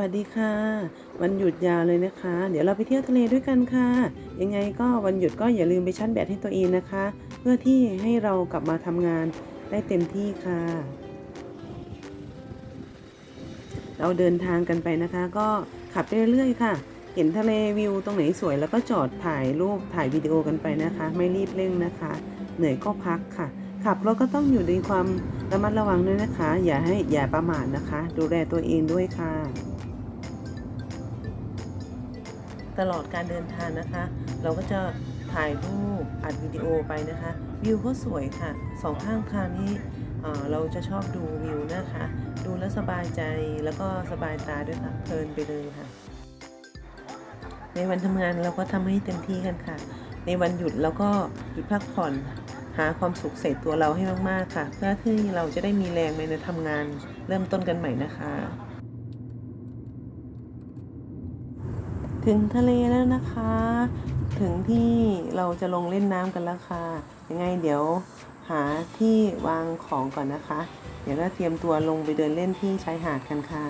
วัสดีค่ะ วันหยุดยาวเลยนะคะ เดี๋ยวเราไปเที่ยวทะเลด้วยกันค่ะ ยังไงก็วันหยุดก็อย่าลืมไปชาร์จแบตให้ตัวเองนะคะ เพื่อที่ให้เรากลับมาทำงานได้เต็มที่ค่ะ เราเดินทางกันไปนะคะ ก็ขับไปเรื่อยๆค่ะ เห็นทะเลวิวตรงไหนสวยแล้วก็จอดถ่ายรูปถ่ายวิดีโอกันไปนะคะ ไม่รีบเร่งนะคะ เหนื่อยก็พักค่ะ ขับรถก็ต้องอยู่ในความระมัดระวังด้วยนะคะ อย่าให้อย่าประมาทนะคะ ดูแลตัวเองด้วยค่ะ ตลอดการเดินทางนะคะ เราก็จะถ่ายรูปอัดวิดีโอไปนะคะ วิวก็สวยค่ะสองข้างทางนี้เราจะชอบดูวิวนะคะ ดูแล้วสบายใจแล้วก็สบายตาด้วยค่ะเพลินไปเลยค่ะ ในวันทำงานเราก็ทำให้เต็มที่กันค่ะ ในวันหยุดเราก็หยุดพักผ่อนหาความสุขใส่ตัวเราให้มาก ๆ ค่ะ เพื่อที่เราจะได้มีแรงในการทำงานเริ่มต้นกันใหม่นะคะ ถึงทะเลแล้วนะคะ ถึงที่เราจะลงเล่นน้ำกันแล้วค่ะ ยังไงเดี๋ยวหาที่วางของก่อนนะคะ เดี๋ยวก็เตรียมตัวลงไปเดินเล่นที่ชายหาดกันค่ะ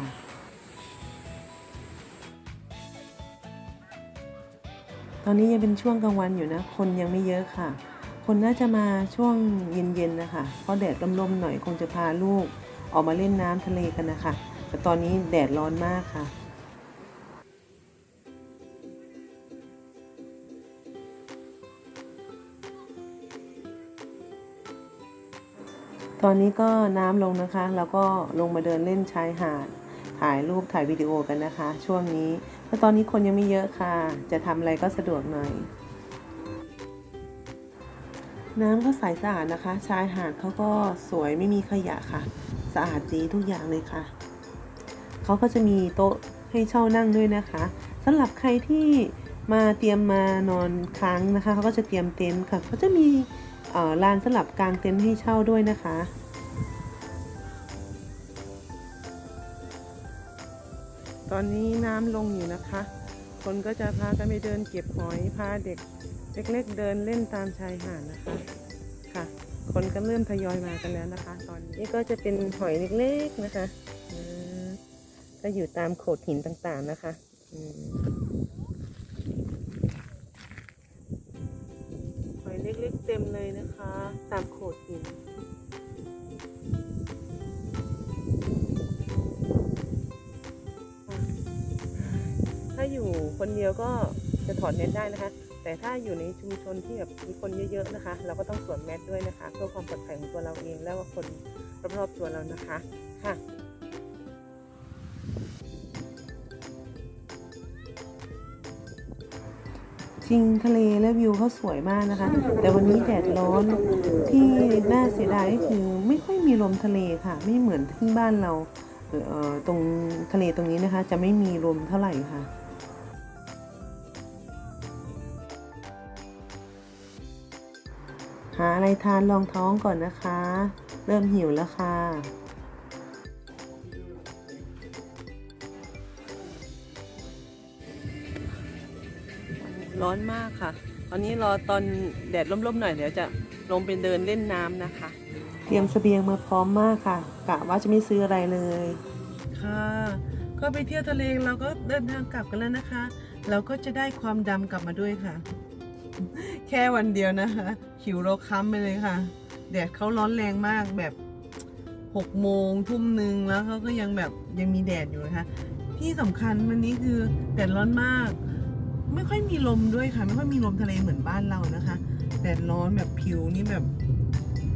ตอนนี้ยังเป็นช่วงกลางวันอยู่นะ คนยังไม่เยอะค่ะ คนน่าจะมาช่วงเย็นๆนะคะ เพราะแดดร่มๆหน่อยคงจะพาลูกออกมาเล่นน้ำทะเลกันนะคะ แต่ตอนนี้แดดร้อนมากค่ะ ตอนนี้ก็น้ำลงนะคะ แล้วก็ลงมาเดินเล่นชายหาด ถ่ายรูปถ่ายวิดีโอกันนะคะ ช่วงนี้เพราะตอนนี้คนยังไม่เยอะค่ะ จะทำอะไรก็สะดวกหน่อย น้ำก็ใสสะอาดนะคะ ชายหาดเขาก็สวยไม่มีขยะค่ะ สะอาดดีทุกอย่างเลยค่ะเขาก็จะมีโต๊ะให้เช่านั่งด้วยนะคะสำหรับใครที่มาเตรียมมานอนค้างนะคะเขาก็จะเตรียมเต็นท์ค่ะเขาจะมี ลานสำหรับกลางเต็นท์ให้เช่าด้วยนะคะ ตอนนี้น้ำลงอยู่นะคะ คนก็จะพากันไปเดินเก็บหอย พาเด็กเล็กๆเดินเล่นตามชายหาดนะคะ ค่ะ คนก็เริ่มทยอยมากันแล้วนะคะ ตอนนี้ก็จะเป็นหอยเล็กๆนะคะ ก็อยู่ตามโขดหินต่างๆนะคะ อืม ล็กๆเต็มเลยนะคะ ตามโขดหินถ้าอยู่คนเดียวก็จะถอดเน็ตได้นะคะ แต่ถ้าอยู่ในชุมชนที่แบบมีคนเยอะๆนะคะ เราก็ต้องสวมแมสด้วยนะคะ เพื่อความปลอดภัยของตัวเราเองและว่าคนรอบๆตัวเรานะคะ ค่ะ ริงทะเลและวิวเขาสวยมากนะคะ แต่วันนี้แดดร้อนที่น่าเสียดายก็คือไม่ค่อยมีลมทะเลค่ะ ไม่เหมือนที่บ้านเราเออตรงทะเลตรงนี้นะคะ จะไม่มีลมเท่าไหร่ค่ะหาอะไรทานรองท้องก่อนนะคะ เริ่มหิวแล้วค่ะ ร้อนมากค่ะ ตอนนี้รอตอนแดดร่มๆหน่อยเดี๋ยวจะลงไปเดินเล่นน้ำนะคะ เตรียมเสบียงมาพร้อมมากค่ะกะว่าจะไม่ซื้ออะไรเลย ค่ะ ก็ไปเที่ยวทะเลเราก็เดินทางกลับกันแล้วนะคะ เราก็จะได้ความดำกลับมาด้วยค่ะ แค่วันเดียวนะคะผิวเราค้ำไปเลยค่ะ แดดเขาร้อนแรงมากแบบหกโมงทุ่มหนึ่งแล้วเขาก็ยังแบบยังมีแดดอยู่นะคะ ที่สำคัญวันนี้คือแดดร้อนมาก ไม่ค่อยมีลมด้วยค่ะ ไม่ค่อยมีลมทะเลเหมือนบ้านเรานะคะ แดดร้อนแบบผิวนี่แบบ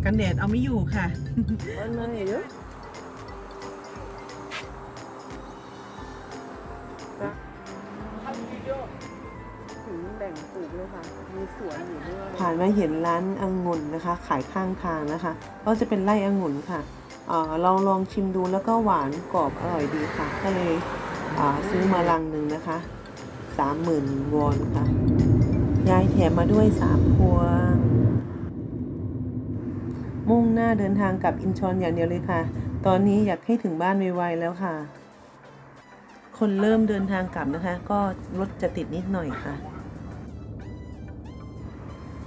กันแดดเอาไม่อยู่ค่ะร้อนเลยเยอะถึงแบ่งปลูกเลยค่ะ มีสวนอยู่ด้วยผ่านมาเห็นร้านองุ่นนะคะ ขายข้างทางนะคะ ก็จะเป็นไร่องุ่นค่ะเอ่อเราลองชิมดูแล้วก็หวานกรอบอร่อยดีค่ะ ก็เลยอ่าซื้อมาลังหนึ่งนะคะ สามหมื่นวอนค่ะ ยายแถมมาด้วยสามพวง มุ่งหน้าเดินทางกลับอินชอนอย่างเดียวเลยค่ะ ตอนนี้อยากให้ถึงบ้านไวๆแล้วค่ะ คนเริ่มเดินทางกลับนะคะ ก็รถจะติดนิดหน่อยค่ะ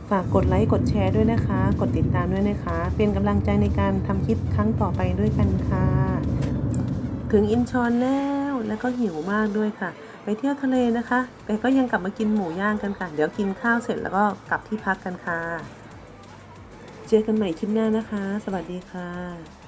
ฝากกดไลค์กดแชร์ด้วยนะคะ กดติดตามด้วยนะคะ เป็นกำลังใจในการทำคลิปครั้งต่อไปด้วยกันค่ะ ถึงอินชอนแล้วแล้วก็หิวมากด้วยค่ะ ไปเที่ยวทะเลนะคะแต่ก็ยังกลับมากินหมูย่างกันค่ะ เดี๋ยวกินข้าวเสร็จแล้วก็กลับที่พักกันค่ะ เจอกันใหม่คลิปหน้านะคะ สวัสดีค่ะ